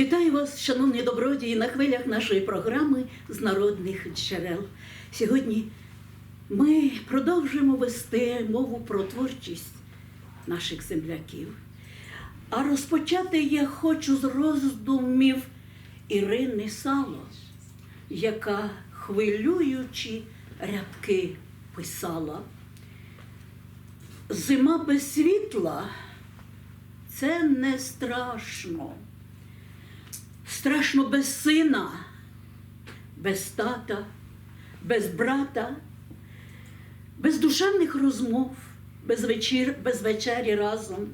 Вітаю вас, шановні добродії, на хвилях нашої програми з народних джерел. Сьогодні ми продовжуємо вести мову про творчість наших земляків. А розпочати я хочу з роздумів Ірини Сало, яка хвилюючі рядки писала. Зима без світла це не страшно. Страшно без сина, без тата, без брата, без душевних розмов, без, вечір, без вечері разом,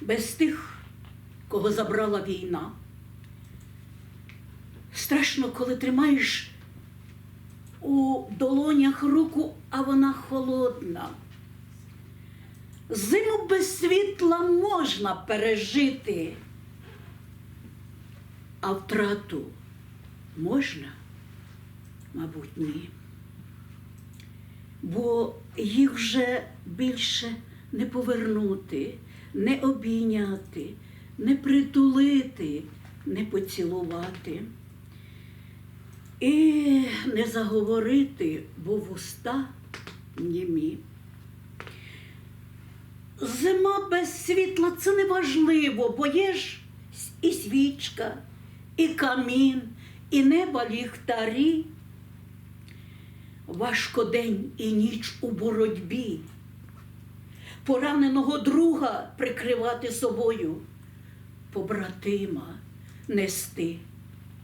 без тих, кого забрала війна. Страшно, коли тримаєш у долонях руку, а вона холодна. Зиму без світла можна пережити, а втрату можна, мабуть, ні. Бо їх вже більше не повернути, не обійняти, не притулити, не поцілувати. І не заговорити, бо вуста німі. Зима без світла це не важливо, бо є ж і свічка, і камін, і неба ліхтарі. Важко день і ніч у боротьбі, пораненого друга прикривати собою, побратима нести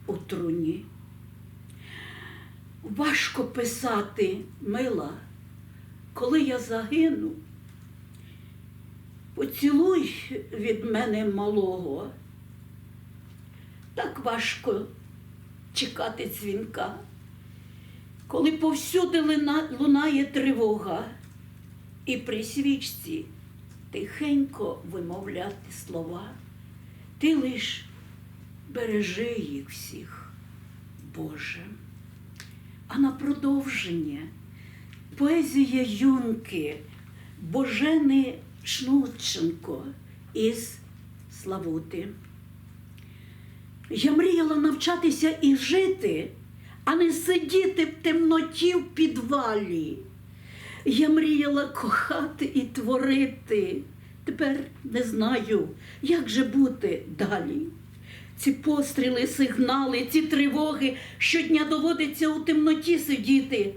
у труні. Важко писати, мила, коли я загину. Поцілуй від мене малого. Важко чекати дзвінка, коли повсюди лунає тривога, і при свічці тихенько вимовляти слова. Ти лиш бережи їх всіх, Боже. А на продовження поезія Юнки Божени Шнурченко із Славути. Я мріяла навчатися і жити, а не сидіти в темноті в підвалі. Я мріяла кохати і творити. Тепер не знаю, як же бути далі. Ці постріли, сигнали, ці тривоги щодня доводиться у темноті сидіти.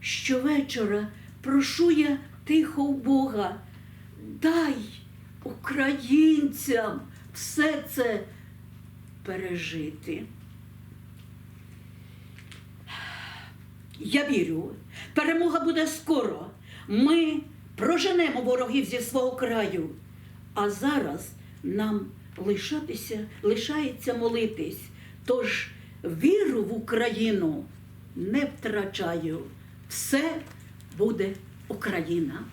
Щовечора прошу я тихо у Бога, дай українцям все це пережити. Я вірю, перемога буде скоро. Ми проженемо ворогів зі свого краю. А зараз нам лишатися, лишається молитись. Тож віру в Україну не втрачаю. Все буде Україна.